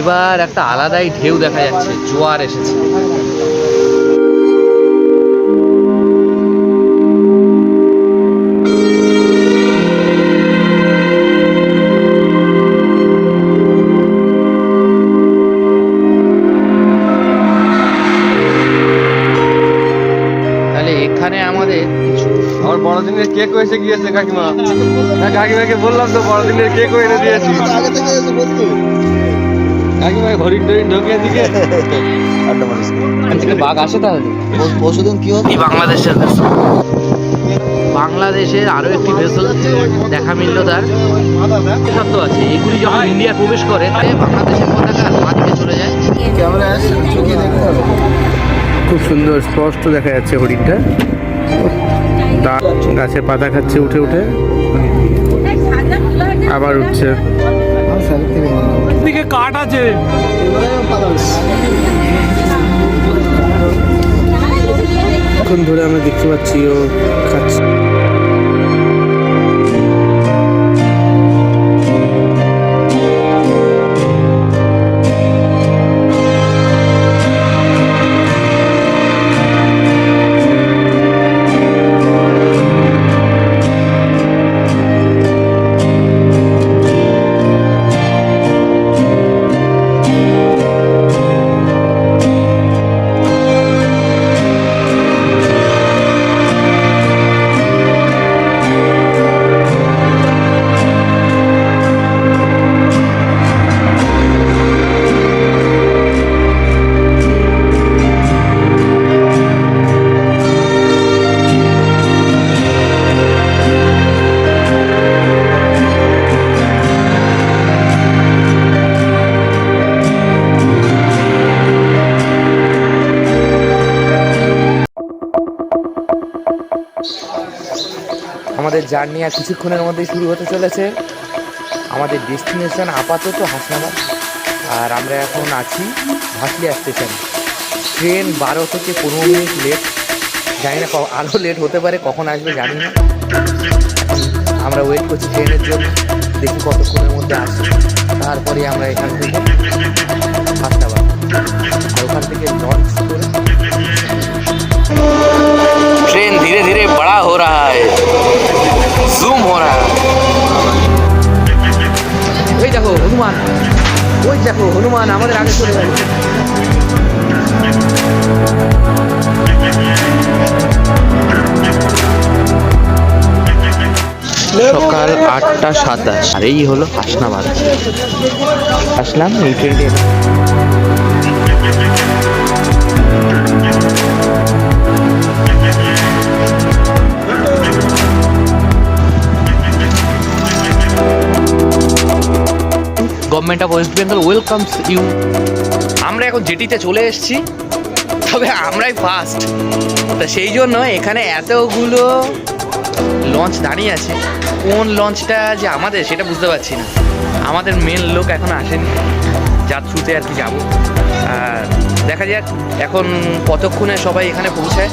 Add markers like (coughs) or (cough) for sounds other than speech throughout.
এবার একটা আলাদাই ঢেউ দেখা যাচ্ছে জোয়ার এসেছে। তাহলে এখানে আমাদের কিছু আমার বড়দিনের কেক এসে গিয়েছে কাকিমা। হ্যাঁ কাকিমাকে বললাম তো বড়দিনের কেক এনে দিয়েছি। আগে থেকে এসে বলতো হরিণ টরিণ ঢোকিয়ে দিকে আড্ডা মারিস আজকে বাঘ আসে তাহলে। পরশুদিন কি হতো বাংলাদেশের বাংলাদেশের আরও একটি ভেসল দেখা মিলল তার। শব্দ আছে এগুলি যখন ইন্ডিয়া প্রবেশ করে তাই বাংলাদেশের পতাকা মাটিতে চলে যায়। খুব সুন্দর স্পষ্ট দেখা যাচ্ছে হরিণটা। দা- গাছে পাতা খাচ্ছে উঠে উঠে। আবার উঠছে। আমি থেকে দিকে কাঠ আছে। এখন ধরে আমরা দেখতে পাচ্ছি ও খাচ্ছে। আমাদের জার্নি আর কিছুক্ষণের মধ্যেই শুরু হতে চলেছে। আমাদের ডেস্টিনেশন আপাতত হাসনাবাদ। আর আমরা এখন আছি ভাসলিয়া স্টেশন। ট্রেন বারো থেকে পনেরো মিনিট লেট জানি না আরও লেট হতে পারে, কখন আসবে জানি না। আমরা ওয়েট করছি ট্রেনের জন্য, দেখি কতক্ষণের মধ্যে আসবে। তারপরে আমরা এখান থেকে হাসনাবাদ। আর ওখান থেকে লঞ্চ করে ট্রেন ধীরে ধীরে হনুমান। ওই দেখো, হনুমান আমাদের আগে চলে গেল। সকাল আটটা সাতাশ। আর এই হলো হাসনাবাদ। আসলাম এই ট্রেনে government of West Bengal welcomes you আমরা এখন জেটিতে চলে এসেছি, তবে আমরাই ফার্স্ট তা সেই জন্য এখানে এতগুলো লঞ্চ দাঁড়িয়ে আছে। কোন লঞ্চটা যে আমাদের সেটা বুঝতে পারছি না। আমাদের মেন লোক এখন আসেনি। যার থ্রুতে আর কি যাব। আর দেখা যাক, এখন কতক্ষণে সবাই এখানে পৌঁছায়।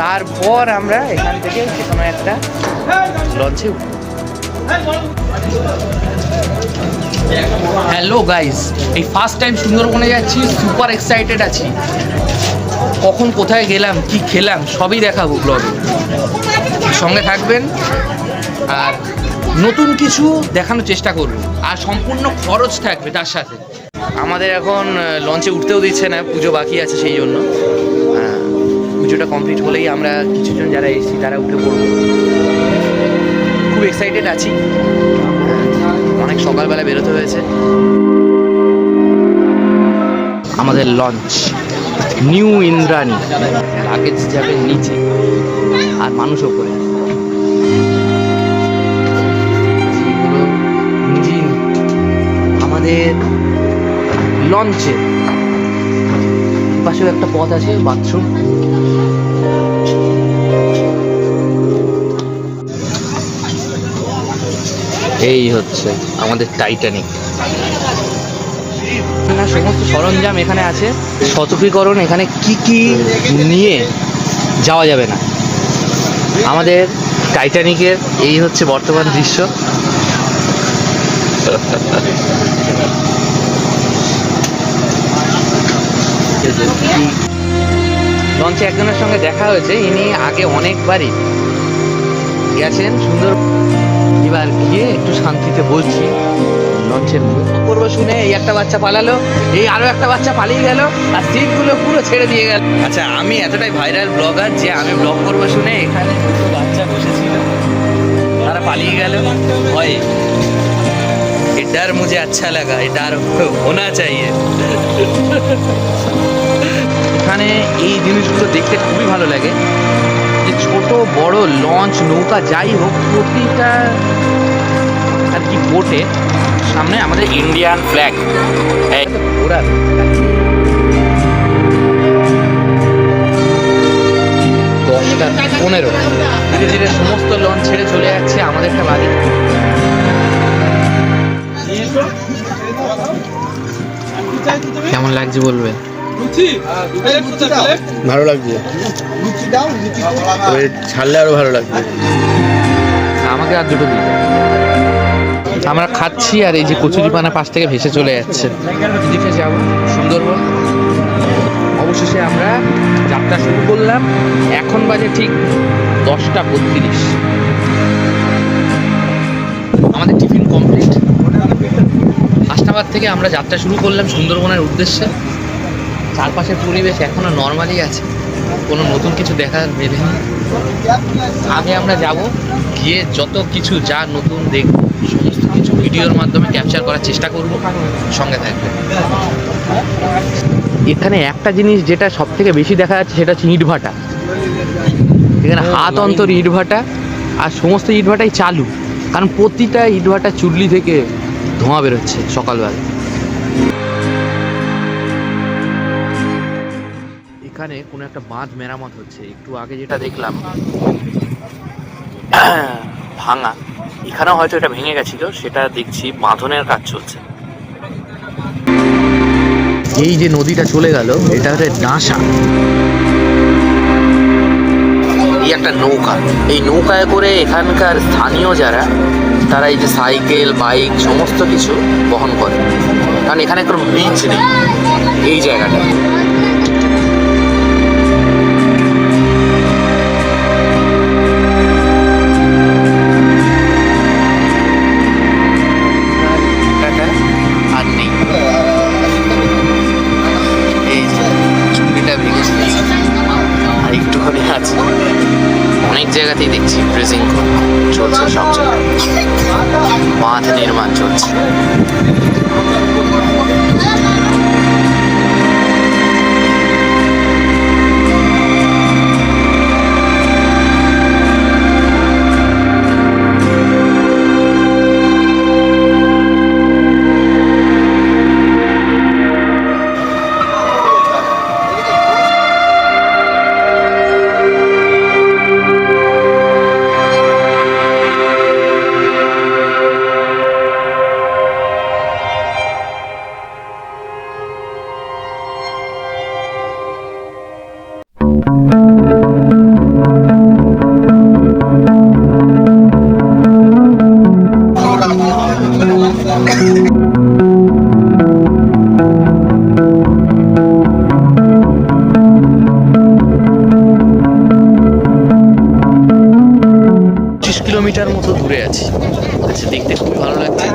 তারপর আমরা এখান থেকে যে কোনো একটা লঞ্চে হ্যালো গাইস এই ফার্স্ট টাইম সুন্দরবনে যাচ্ছি সুপার এক্সাইটেড আছি। কখন কোথায় গেলাম, কি খেলাম, সবই দেখাবো ব্লগে সঙ্গে থাকবেন আর নতুন কিছু দেখানোর চেষ্টা করব আর সম্পূর্ণ খরচ থাকবে তার সাথে। আমাদের এখন লঞ্চে উঠতেও দিচ্ছে না, পুজো বাকি আছে সেই জন্য। পুজোটা কমপ্লিট হলেই আমরা কিছুজন যারা এসেছি, তারা উঠে পড়ব। খুব এক্সাইটেড আছি। অনেক সকালবেলা বেরোতে হয়েছে। আমাদের লঞ্চ নিউ ইন্দ্রাণী। লাগেজ যাবে নিচে আর মানুষ ওপরে ইঞ্জিন আমাদের লঞ্চে পাশেও একটা পথ আছে বাথরুম এই হচ্ছে আমাদের টাইটানিক সমস্ত সরঞ্জাম এখানে আছে। সতর্কীকরণ এখানে কি কি নিয়ে যাওয়া যাবে না। আমাদের টাইটানিকের এই হচ্ছে বর্তমান দৃশ্য। লঞ্চে একজনের সঙ্গে দেখা হয়েছে ইনি আগে অনেকবারই গেছেন সুন্দর এবার গিয়ে একটু শান্তিতে বলছি লঞ্চের মুখ করবো শুনে এই একটা বাচ্চা পালালো এই আরো একটা বাচ্চা পালিয়ে গেল আর সিটগুলো পুরো ছেড়ে দিয়ে গেল আচ্ছা আমি এতটাই ভাইরাল ব্লগার যে আমি ব্লগ করবো শুনে এখানে দুটো বাচ্চা বসেছিল তারা পালিয়ে গেল ভয়ে ये डर मुझे अच्छा लगा ये डर होना चाहिए এখানে এই জিনিসগুলো দেখতে খুবই ভালো লাগে যে ছোট, বড় লঞ্চ নৌকা, যাই হোক, প্রতিটা আর কি বোটে সামনে আমাদের ইন্ডিয়ান ফ্ল্যাগ ওরা দশটা পনেরো। ধীরে ধীরে সমস্ত লঞ্চ ছেড়ে চলে যাচ্ছে আমাদেরটা বাদে কেমন লাগছে বলবে ভালো লাগছে ছাড়লে আরও ভালো লাগবে। আমাকে আর দুটো দিন আমরা খাচ্ছি আর এই যে কচুরিপানা পাশ থেকে ভেসে চলে যাচ্ছে। এদিকে যাব সুন্দরবন। অবশেষে আমরা যাত্রা শুরু করলাম। এখন বাজে ঠিক দশটা বত্রিশ। আমাদের টিফিন কমপ্লিট। হাসনাবাদ থেকে আমরা যাত্রা শুরু করলাম সুন্দরবনের উদ্দেশ্যে। চারপাশের পরিবেশ এখনও নর্মালই আছে। কোনো নতুন কিছু দেখার মেলেনি আগে আমরা যাব গিয়ে যত কিছু যা নতুন দেখব সমস্ত কিছু ভিডিওর মাধ্যমে ক্যাপচার করার চেষ্টা করব সঙ্গে থাকবে। এখানে একটা জিনিস যেটা সব থেকে বেশি দেখা যাচ্ছে সেটা হচ্ছে ইটভাটা এখানে হাত অন্তর ইটভাটা আর সমস্ত ইটভাটাই চালু। কারণ প্রতিটা ইটভাটা চুল্লি থেকে ধোঁয়া বেরোচ্ছে সকালবেলা। এখানে কোনো একটা বাঁধ মেরামত হচ্ছে। একটু আগে যেটা দেখলাম। (coughs) ভাঙা। এখানেও হয়তো এটা ভেঙে গেছিল সেটা দেখছি বাঁধনের কাজ চলছে। এই যে নদীটা চলে গেল এটা হচ্ছে ডাঁসা। এই একটা নৌকা। এই নৌকায় করে এখানকার স্থানীয় যারা তারা এই যে সাইকেল বাইক সমস্ত কিছু বহন করে। কারণ এখানে কোনো ব্রিজ নেই। এই জায়গাটা। চলছে জায়গায়। বাঁধ নির্মাণ চলছে। আচ্ছা দেখতে খুবই ভালো লাগছে।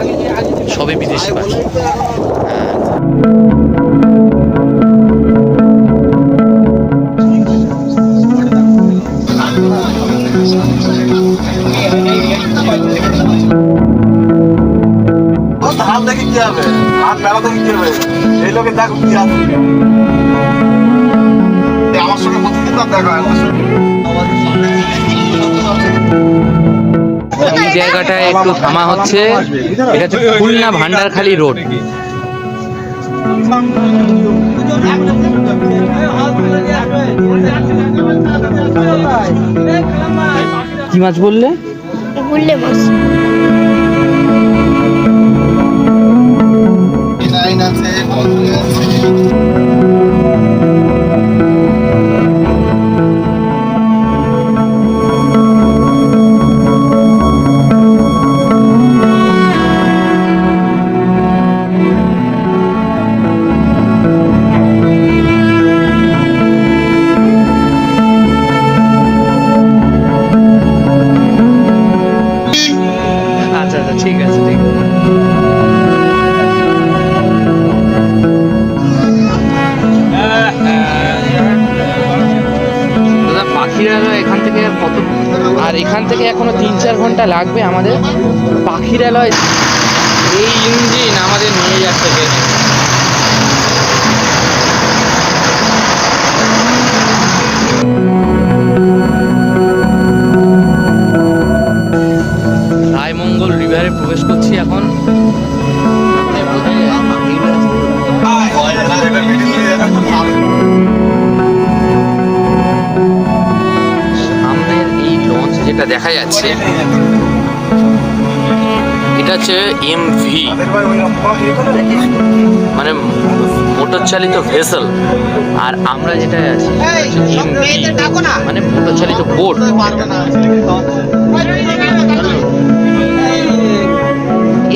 সবে বিদেশি পাখি। একটু থামা হচ্ছে। এটা হচ্ছে খুলনা ভান্ডারখালী রোড। কি মাছ বললে? বললে মাছ। আছে এমভি মানে মোটর চালিত ভেসেল। আর আমরা যেটা আছি এমভি মানে মোটর চালিত বোট।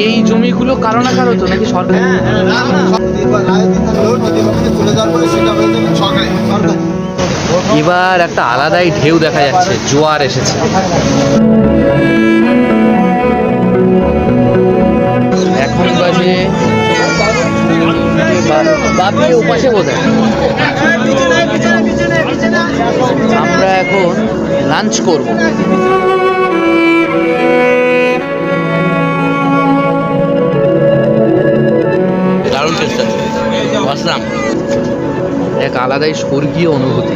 এই জমিগুলো কারও না কারও তো নাকি সরকার এবার একটা আলাদাই ঢেউ দেখা যাচ্ছে জোয়ার এসেছে। লাঞ্চ করব। দারুণ চেষ্টা আসলাম এক আলাদাই স্বর্গীয় অনুভূতি।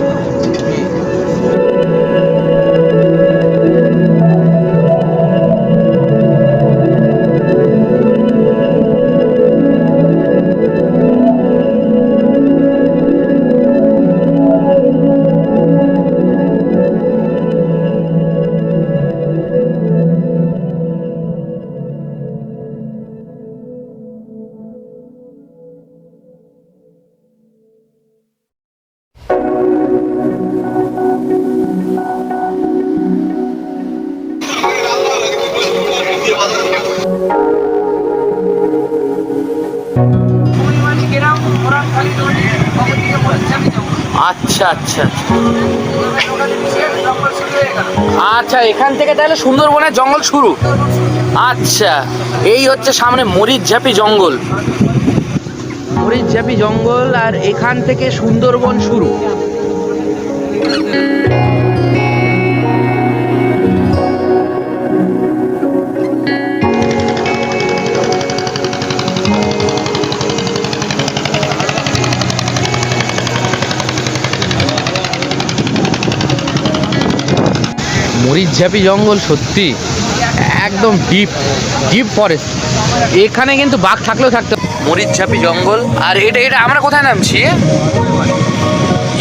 আচ্ছা আচ্ছা। আচ্ছা এখান থেকে তাহলে সুন্দরবনের জঙ্গল শুরু। আচ্ছা এই হচ্ছে সামনে মরিচঝাপি জঙ্গল। মরিচঝাপি জঙ্গল আর এখান থেকে সুন্দরবন শুরু। মরিচঝাপি জঙ্গল সত্যি একদম ডিপ ডিপ ফরেস্ট এখানে কিন্তু বাঘ থাকলেও থাকতে মরিচঝাপি জঙ্গল? আর এটা এটা আমরা কোথায় নামছি?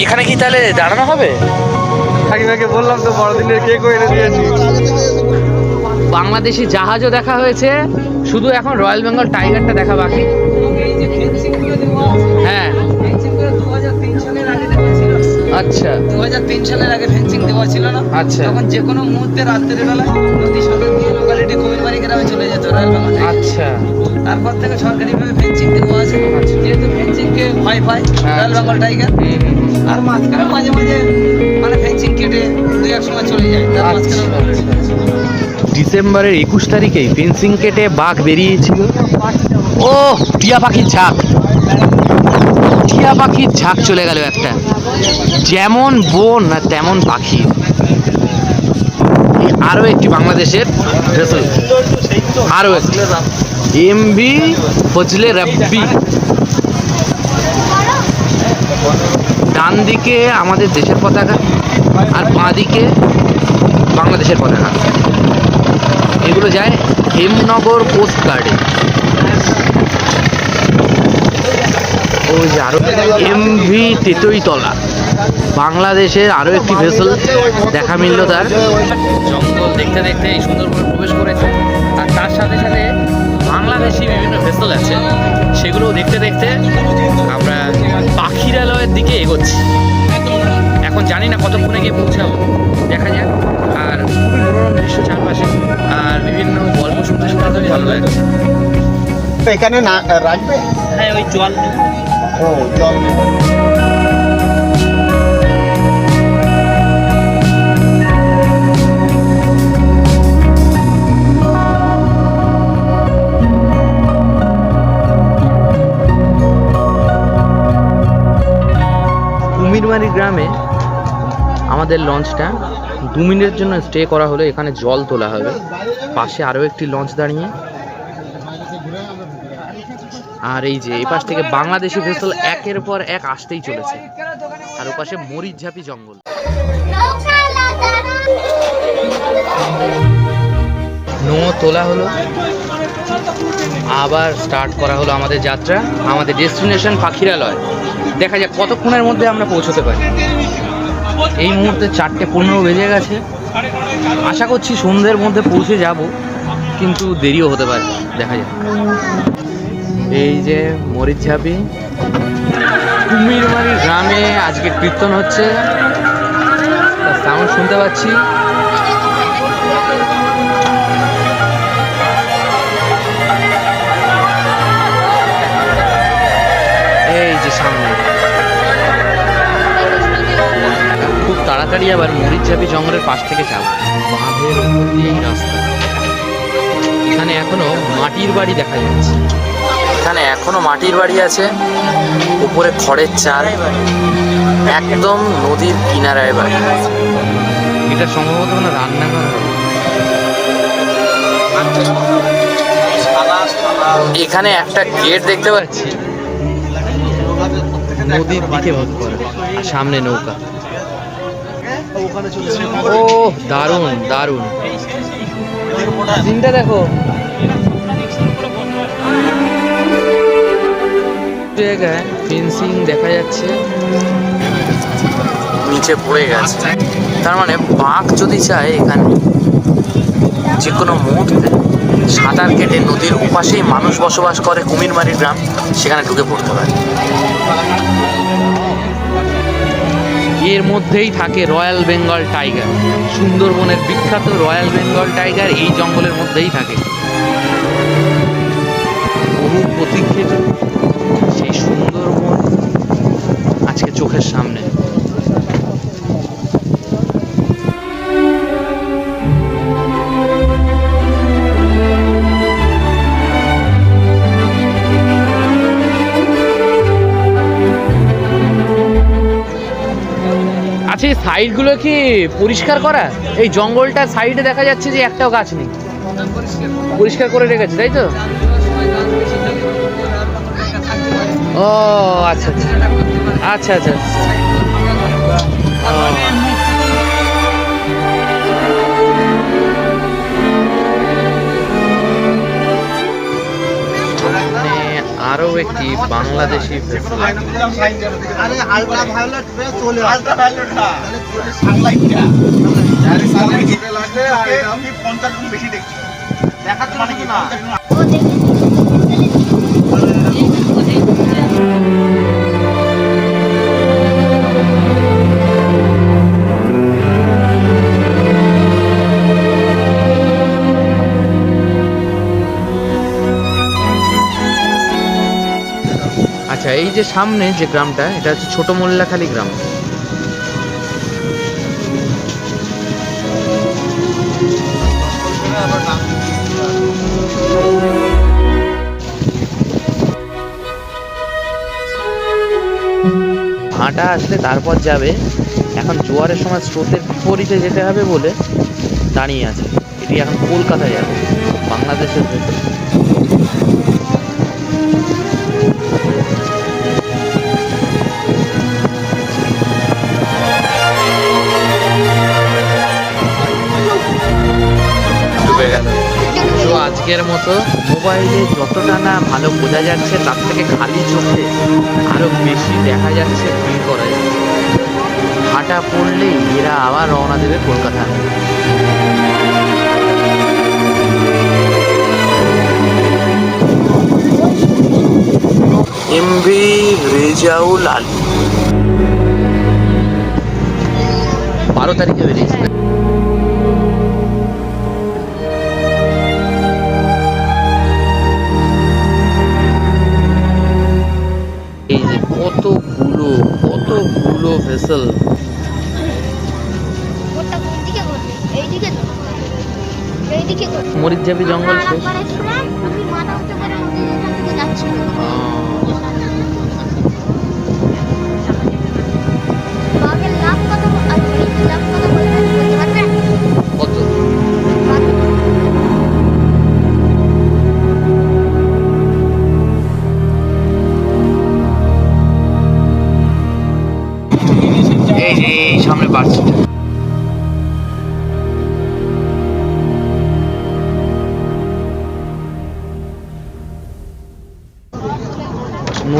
এখানে কি তাহলে দাঁড়ানো হবে? কাকিমাকে বললাম তো বড়দিনের কেক এনে দিয়েছি। বাংলাদেশি জাহাজও দেখা হয়েছে। শুধু এখন রয়্যাল বেঙ্গল টাইগারটা দেখা বাকি। হ্যাঁ। আচ্ছা। দু হাজার তিন সালের আগে ফেন্সিং দেওয়া ছিল না। আচ্ছা। তখন যে কোনো মুহূর্তে রাত্রের বেলায় নদী সদর দিয়ে লোকালিটি কুমিরবাড়ি গ্রামে চলে যেত রয়্যাল বেঙ্গল আচ্ছা। তারপর থেকে সরকারিভাবে ফেন্সিং দেওয়া আছে। আচ্ছা। যেহেতু ফেন্সিংকে ভয় পায় রয়্যাল বেঙ্গল টাইগার। আর মাঝখানে মাঝে মাঝে মানে ফেন্সিং কেটে দুই এক সময় চলে যায়। তার আচ্ছা, মাঝখানে। ডিসেম্বরের একুশ তারিখে ফেন্সিং কেটে বাঘ বেরিয়েছিল। ও টিয়া পাখির ঝাঁক। টিয়া পাখির ঝাঁক চলে গেল একটা। যেমন বন না তেমন পাখি। এই আরও একটি বাংলাদেশের ভেসেল। আরও একটি। এমবি ফজলে রাব্বি। ডান দিকে আমাদের দেশের পতাকা আর বাঁ দিকে বাংলাদেশের পতাকা। এগুলো যায় হেমনগর পোস্ট গার্ডে ওই যে আরও এমভি তেতইতলা বাংলাদেশের আরও একটি ভেসেল দেখা মিলল তার। জঙ্গল দেখতে দেখতে এই সুন্দরবনে প্রবেশ করেছে। আর তার সাথে সাথে বাংলাদেশি বিভিন্ন ভেসেল আছে। সেগুলো দেখতে দেখতে আমরা পাখিরালয়ের দিকে এগোচ্ছি। এখন জানি না কতক্ষণে গিয়ে পৌঁছাবো। দেখা যাক। আর মনোরম দৃশ্য চারপাশে আর বিভিন্ন গল্প শুনতে শুনতে ভালো লাগছে। এখানে না রাখবে? হ্যাঁ ওই জল। জল কুমিরমারি গ্রামে আমাদের লঞ্চটা দু মিনিটের জন্য স্টে করা হলো। এখানে জল তোলা হবে। পাশে আরও একটি লঞ্চ দাঁড়িয়ে। আর এই যে এই পাশ থেকে বাংলাদেশি ভেসেল একের পর এক আসতেই চলেছে। আর ওপাশে মরিচঝাপি জঙ্গল। নো তোলা হলো। আবার স্টার্ট করা হলো আমাদের যাত্রা, আমাদের ডেস্টিনেশন পাখিরালয়। দেখা যাক কতক্ষণের মধ্যে আমরা পৌঁছতে পারি। এই মুহূর্তে চারটে পনেরো বেজে গেছে। আশা করছি সন্ধ্যের মধ্যে পৌঁছে যাব, কিন্তু দেরিও হতে পারে। দেখা যাক। এই যে মরিচঝাপি কুমিরমারি গ্রামে আজকে কীর্তন হচ্ছে। সাউন্ড শুনতে পাচ্ছি। এই যে সামনে। খুব তাড়াতাড়ি আবার মরিচ মরিচঝাপি জঙ্গলের পাশ থেকে যাব। বাঁধের রাস্তা। এখানে এখনও মাটির বাড়ি দেখা যাচ্ছে। এখানে এখনও মাটির বাড়ি আছে। উপরে খড়ের চাল। একদম নদীর কিনারায় বাড়ি। এটা সম্ভবত কোনো রান্নাঘর। এখানে একটা গেট দেখতে পাচ্ছি। নদীর দিকে মুখ করা। আর সামনে নৌকা। ও দারুণ দারুণ। দিনটা দেখো। জায়গায় ফেন্সিং দেখা যাচ্ছে। নিচে পড়ে গেছে। তার মানে বাঘ যদি চায় এখানে যে কোনো মুহূর্তে সাঁতার কেটে নদীর ওপাশেই মানুষ বসবাস করে কুমিরমারি গ্রাম সেখানে ঢুকে পড়তে পারে। এর মধ্যেই থাকে রয়্যাল বেঙ্গল টাইগার। সুন্দরবনের বিখ্যাত রয়্যাল বেঙ্গল টাইগার এই জঙ্গলের মধ্যেই থাকে। বহু প্রতীক্ষিত চোখের সামনে। আচ্ছা এই সাইডগুলো কি পরিষ্কার করা? এই জঙ্গলটার সাইডে দেখা যাচ্ছে যে একটাও গাছ নেই। পরিষ্কার করে রেখেছে, তাই তো? ও আচ্ছা আচ্ছা। আচ্ছা আচ্ছা। ও। সামনে আরও একটি বাংলাদেশি vessel। আরে আলট্রা ভায়োলেট পে চলে আলট্রা ভায়োলেট না সানলাইটটা আরে সানলাইট লাগবে আর এটা আমি 50 গুণ বেশি দেখছি দেখার মানে কি না আচ্ছা এই যে সামনে যে গ্রামটা এটা হচ্ছে ছোট মোল্লাখালী গ্রাম। ভাঁটা আসলে তারপর যাবে। এখন জোয়ারের সময় স্রোতের বিপরীতে যেতে হবে বলে দাঁড়িয়ে আছে। এটি এখন কলকাতায় যাবে, বাংলাদেশের ভেতর। আজকের মতো। মোবাইলে যতটা না ভালো বোঝা যাচ্ছে তার থেকে খালি চোখে আরও বেশি দেখা যাচ্ছে ফিল করা যাচ্ছে। হাঁটা পড়লেই এরা আবার রওনা দেবে কলকাতা। এমভি রেজাউল আলী। বারো তারিখে বেরিয়েছে মরিচঝাপি জঙ্গল শেষ।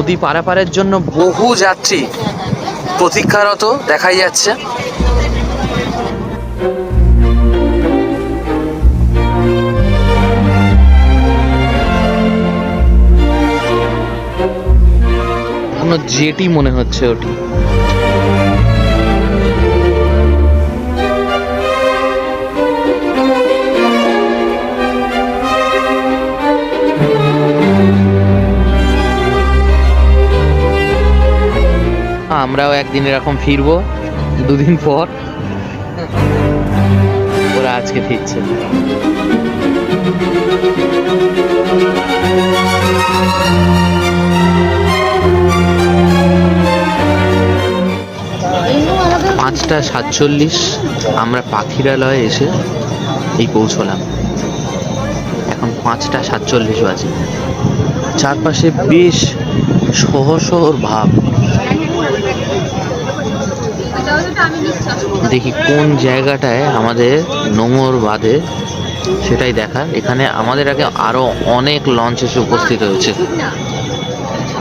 নদী পারাপারের জন্য বহু যাত্রী প্রতীক্ষারত দেখাই যাচ্ছে। জেটি মনে হচ্ছে ওটি। আমরাও একদিন এরকম ফিরবো, দুদিন পর। ওরা আজকে ফিরছে। পাঁচটা সাতচল্লিশ, আমরা পাখিরালয়ে এসে এই পৌঁছলাম। এখন পাঁচটা সাতচল্লিশ বাজে। চারপাশে বেশ শহর শহর ভাব। দেখি কোন জায়গাটায় আমাদের নোঙর বাঁধে সেটাই দেখার এখানে আমাদের আগে আরও অনেক লঞ্চ এসে উপস্থিত হয়েছে।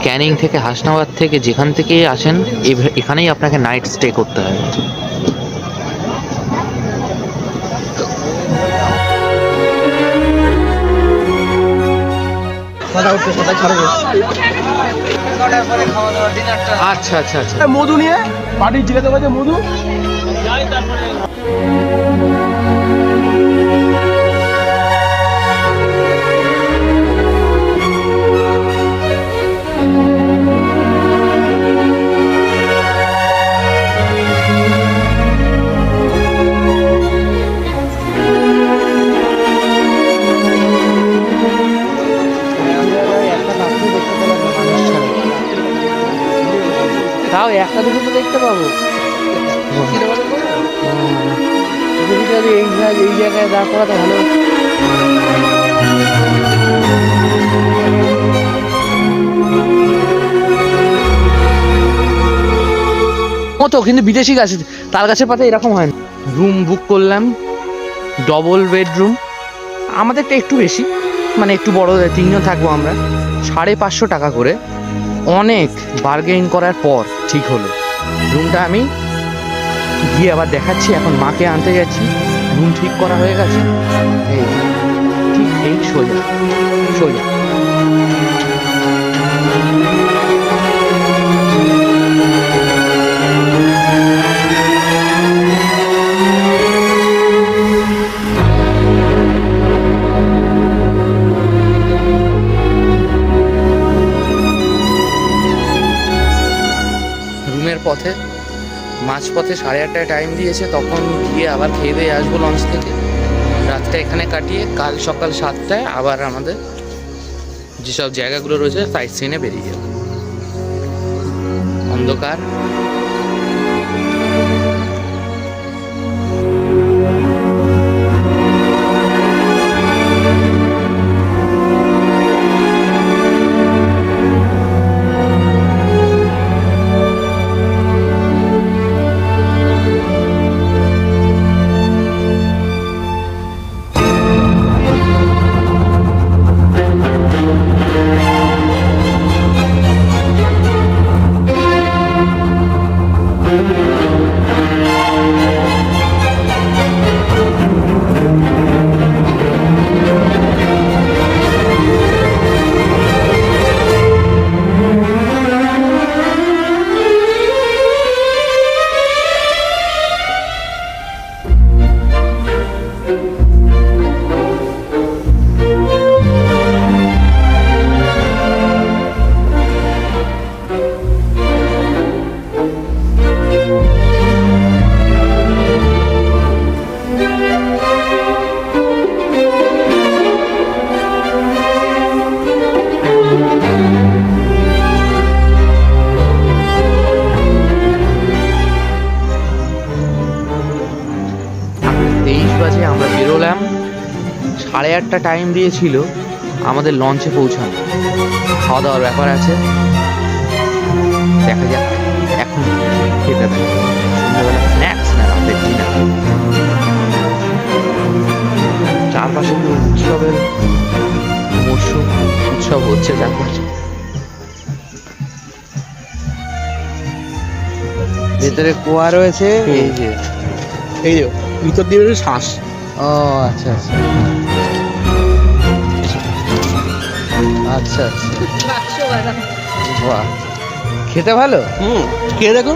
ক্যানিং থেকে হাসনাবাদ থেকে যেখান থেকেই আসেন এখানেই আপনাকে নাইট স্টে করতে হবে। নটার পরে খাওয়া দাওয়া ডিনারটা আচ্ছা আচ্ছা। আচ্ছা মধু নিয়ে জিজ্ঞাসা করছে মধু। তাও একটা দুটো তো দেখতে পাবো যদি যদি এই জায়গায় দাঁড় করাতে ভালো। মতো কিন্তু বিদেশি গাছ তাল গাছের পাতা এরকম হয় রুম বুক করলাম ডবল বেডরুম আমাদেরটা একটু বেশি মানে একটু বড়, তিনজন থাকব আমরা। সাড়ে পাঁচশো টাকা করে অনেক বার্গেইন করার পর ঠিক হলো। রুমটা আমি গিয়ে আবার দেখাচ্ছি, এখন মাকে আনতে যাচ্ছি। রুম ঠিক করা হয়ে গেছে? এই ঠিক এই সোজা সোজা। রুমের পথে মাঝপথে সাড়ে আটটায় টাইম দিয়েছে, তখন গিয়ে আবার খেয়ে দিয়ে আসব লঞ্চ থেকে। রাতটা এখানে কাটিয়ে কাল সকাল সাতটায় আবার আমাদের যেসব জায়গাগুলো রয়েছে সাইট সিনে বেরিয়ে যাব অন্ধকার। আটটা টাইম দিয়েছিল আমাদের লঞ্চে পৌঁছানো। খাওয়া দাওয়ার ব্যাপার আছে। দেখা যাক এখন খেতে দেয়। সন্ধ্যেবেলা স্ন্যাক্স না আনন্দের দিন চারপাশে উৎসবের মরশুম উৎসব হচ্ছে চারপাশে। ভেতরে কুয়া রয়েছে। এই যে। এই যে ভিতর দিয়ে শ্বাস। ও আচ্ছা আচ্ছা। আচ্ছা আচ্ছা। বাহ। খেতে ভালো? হুম কে দেখো।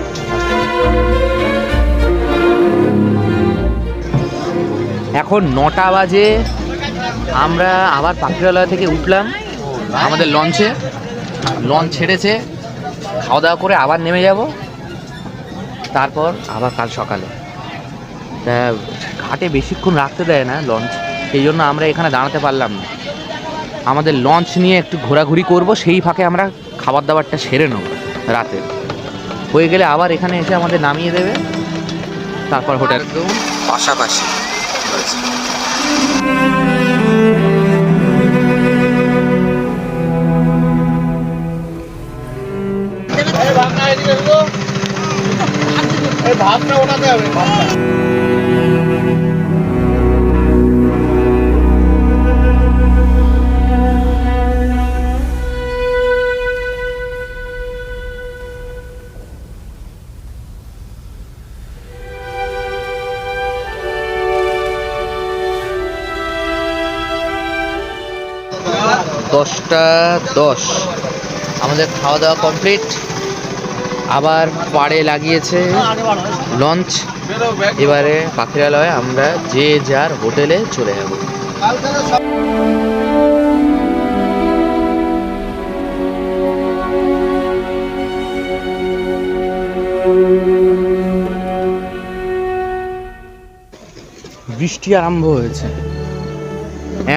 এখন নটা বাজে। আমরা আবার পাখিরালয় থেকে উঠলাম। আমাদের লঞ্চে। লঞ্চ ছেড়েছে। খাওয়া দাওয়া করে আবার নেমে যাব। তারপর আবার কাল সকালে। তা ঘাটে বেশিক্ষণ রাখতে দেয় না লঞ্চ। সেই জন্য আমরা এখানে দাঁড়াতে পারলাম না। আমাদের লঞ্চ নিয়ে একটু ঘোরাঘুরি করব সেই ফাঁকে আমরা খাবার দাবারটা সেরে নেব রাতে। হয়ে গেলে আবার এখানে এসে আমাদের নামিয়ে দেবে। তারপর হোটেল। একদম পাশাপাশি। এই ভাতটা হবে ভাতটা দশটা দশ। আমাদের খাওয়া দাওয়া কমপ্লিট। আবার পাড়ে লাগিয়েছে লঞ্চ এবারে পাখিরালয়ে আমরা যে যার হোটেলে চলে যাব। বৃষ্টি আরম্ভ হয়েছে।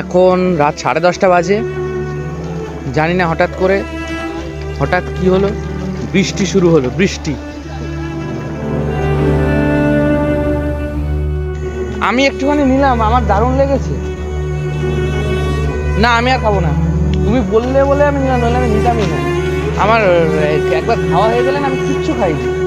এখন রাত সাড়ে দশটা বাজে। জানি না হঠাৎ করে, হঠাৎ কি হলো? বৃষ্টি শুরু হলো, বৃষ্টি। আমি একটুখানি নিলাম, আমার দারুণ লেগেছে। না, আমি আর খাব না। তুমি বললে বলে আমি নিলাম, নইলে আমি নিতামই না। আমার একবার খাওয়া হয়ে গেলে না, আমি কিচ্ছু খাইনি।